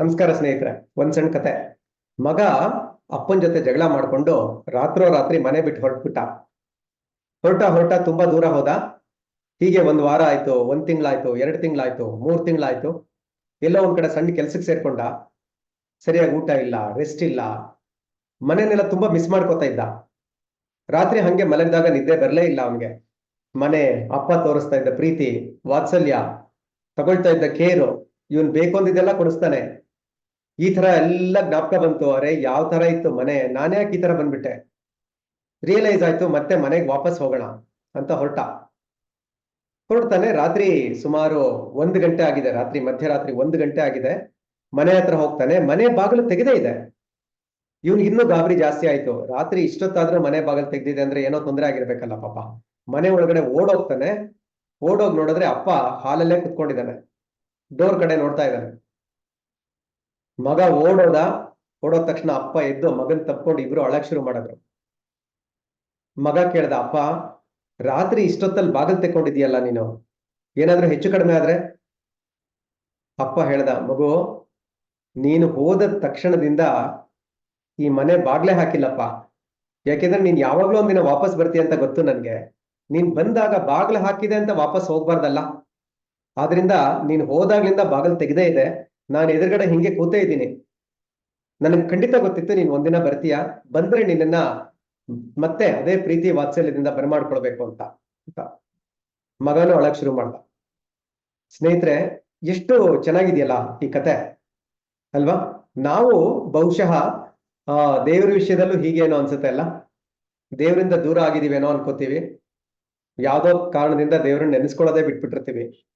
ನಮಸ್ಕಾರ ಸ್ನೇಹಿತರೆ, ಒಂದ್ ಸಣ್ಣ ಕತೆ. ಮಗ ಅಪ್ಪನ ಜೊತೆ ಜಗಳ ಮಾಡ್ಕೊಂಡು ರಾತ್ರೋ ರಾತ್ರಿ ಮನೆ ಬಿಟ್ಟು ಹೊರಟ್ಬಿಟ್ಟ. ಹೊರಟ ಹೊರಟ ತುಂಬಾ ದೂರ ಹೋದ. ಹೀಗೆ ಒಂದ್ ವಾರ ಆಯ್ತು, ಒಂದ್ ತಿಂಗಳಾಯ್ತು, ಎರಡು ತಿಂಗಳಾಯ್ತು, ಮೂರ್ ತಿಂಗಳಾಯ್ತು. ಎಲ್ಲೋ ಒಂದ್ ಕಡೆ ಸಣ್ಣ ಕೆಲ್ಸಕ್ಕೆ ಸೇರ್ಕೊಂಡ. ಸರಿಯಾಗಿ ಊಟ ಇಲ್ಲ ರೆಸ್ಟ್ ಇಲ್ಲ. ಮನೆನೆಲ್ಲ ತುಂಬಾ ಮಿಸ್ ಮಾಡ್ಕೋತಾ ಇದ್ದ. ರಾತ್ರಿ ಹಂಗೆ ಮಲಗಿದಾಗ ನಿದ್ದೆ ಬರಲೇ ಇಲ್ಲ ಅವನ್ಗೆ. ಮನೆ, ಅಪ್ಪ ತೋರಿಸ್ತಾ ಇದ್ದ ಪ್ರೀತಿ, ವಾತ್ಸಲ್ಯ, ತಗೊಳ್ತಾ ಇದ್ದ ಕೇರು ಇವನ್ ಬೇಕೊಂದಿದೆಲ್ಲ ಕೊಡಿಸ್ತಾನೆ. ಈ ತರ ಎಲ್ಲ ಜ್ಞಾಪಕ ಬಂತು ಅರೆ ಯಾವ ತರ ಇತ್ತು ಮನೆ? ನಾನೇ ಯಾಕೆ ಈ ತರ ಬಂದ್ಬಿಟ್ಟೆ? ರಿಯಲೈಸ್ ಆಯ್ತು, ಮತ್ತೆ ಮನೆಗೆ ವಾಪಸ್ ಹೋಗೋಣ ಅಂತ ಹೊರಟ. ಹೊರಡ್ತಾನೆ, ರಾತ್ರಿ ಸುಮಾರು ಒಂದು ಗಂಟೆ ಆಗಿದೆ, ರಾತ್ರಿ ಮಧ್ಯರಾತ್ರಿ ಒಂದು ಗಂಟೆ ಆಗಿದೆ. ಮನೆ ಹತ್ರ ಹೋಗ್ತಾನೆ, ಮನೆ ಬಾಗಿಲು ತೆಗೆದೇ ಇದೆ. ಇವ್ನ್ ಇನ್ನೂ ಗಾಬರಿ ಜಾಸ್ತಿ ಆಯ್ತು. ರಾತ್ರಿ ಇಷ್ಟೊತ್ತಾದ್ರೂ ಮನೆ ಬಾಗಿಲು ತೆಗೆದಿದೆ ಅಂದ್ರೆ ಏನೋ ತೊಂದರೆ ಆಗಿರ್ಬೇಕಲ್ಲ ಪಾಪ. ಮನೆ ಒಳಗಡೆ ಓಡೋಗ್ತಾನೆ, ಓಡೋಗ್ ನೋಡಿದ್ರೆ ಅಪ್ಪ ಹಾಲಲ್ಲೇ ಕುತ್ಕೊಂಡಿದ್ದಾನೆ. ಡೋರ್ ಕಡೆ ನೋಡ್ತಾ ಇದ್ದಾನೆ. ಮಗ ಓಡೋದ ಓಡೋದ ತಕ್ಷಣ ಅಪ್ಪ ಎದ್ದು ಮಗನ್ ತಪ್ಕೊಂಡು ಇಬ್ರು ಅಳಕ್ ಶುರು ಮಾಡಿದ್ರು. ಮಗ ಕೇಳ್ದ, ಅಪ್ಪ, ರಾತ್ರಿ ಇಷ್ಟೊತ್ತಲ್ಲಿ ಬಾಗಿಲು ತೆಕ್ಕೊಂಡಿದ್ಯಲ್ಲ ನೀನು? ಏನಾದ್ರೂ ಹೆಚ್ಚು ಕಡಿಮೆ ಆದ್ರೆ? ಅಪ್ಪ ಹೇಳ್ದ, ಮಗು, ನೀನು ಹೋದ ತಕ್ಷಣದಿಂದ ಈ ಮನೆ ಬಾಗ್ಲೇ ಹಾಕಿಲ್ಲಪ್ಪ. ಯಾಕೆಂದ್ರೆ ನೀನ್ ಯಾವಾಗ್ಲೂ ಒಂದಿನ ವಾಪಸ್ ಬರ್ತೀಯ ಅಂತ ಗೊತ್ತು ನನ್ಗೆ. ನೀನ್ ಬಂದಾಗ ಬಾಗ್ಲು ಹಾಕಿದೆ ಅಂತ ವಾಪಸ್ ಹೋಗ್ಬಾರ್ದಲ್ಲ. ಆದ್ರಿಂದ ನೀನ್ ಹೋದಾಗ್ಲಿಂದ ಬಾಗಿಲು ತೆಗ್ದೇ ಇದೆ. ನಾನು ಎದುರುಗಡೆ ಹಿಂಗೆ ಕೂತೇ ಇದ್ದೀನಿ. ನನಗೆ ಖಂಡಿತ ಗೊತ್ತಿತ್ತು, ನೀನ್ ಒಂದಿನ ಬರ್ತೀಯ? ಬಂದ್ರೆ ನಿನ್ನನ್ನ ಮತ್ತೆ ಅದೇ ಪ್ರೀತಿ ವಾತ್ಸಲ್ಯದಿಂದ ಬರಮಾಡ್ಕೊಳ್ಬೇಕು ಅಂತ ಅಂತ. ಮಗನು ಅಳಕ್ ಶುರು ಮಾಡ್ದ. ಸ್ನೇಹಿತರೆ, ಎಷ್ಟು ಚೆನ್ನಾಗಿದೆಯಲ್ಲ ಈ ಕತೆ, ಅಲ್ವಾ? ನಾವು ಬಹುಶಃ, ಆ, ದೇವ್ರ ವಿಷಯದಲ್ಲೂ ಹೀಗೇನೋ ಅನ್ಸುತ್ತೆ ಅಲ್ಲ? ದೇವರಿಂದ ದೂರ ಆಗಿದೀವೇನೋ ಅನ್ಕೋತೀವಿ. ಯಾವ್ದೋ ಕಾರಣದಿಂದ ದೇವ್ರನ್ನ ನೆನೆಸ್ಕೊಳ್ಳೋದೇ ಬಿಟ್ಬಿಟ್ಟಿರ್ತೀವಿ.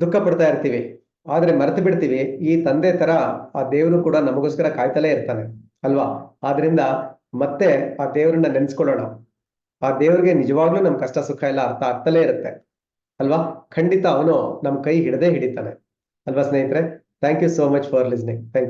ದುಃಖ ಪಡ್ತಾ ಇರ್ತೀವಿ. ಆದ್ರೆ ಮರೆತು ಬಿಡ್ತೀವಿ. ಈ ತಂದೆ ತರ ಆ ದೇವರು ಕೂಡ ನಮಗೋಸ್ಕರ ಕಾಯ್ತಲೇ ಇರ್ತಾನೆ, ಅಲ್ವಾ? ಆದ್ರಿಂದ ಮತ್ತೆ ಆ ದೇವರನ್ನ ನೆನ್ಸ್ಕೊಳ್ಳೋಣ. ಆ ದೇವ್ರಿಗೆ ನಿಜವಾಗ್ಲೂ ನಮ್ ಕಷ್ಟ ಸುಖ ಎಲ್ಲ ಅರ್ಥ ಆಗ್ತಲೇ ಇರುತ್ತೆ, ಅಲ್ವಾ? ಖಂಡಿತ ಅವನು ನಮ್ ಕೈ ಹಿಡದೇ ಹಿಡಿತಾನೆ, ಅಲ್ವಾ ಸ್ನೇಹಿತರೆ? Thank you so much for listening thank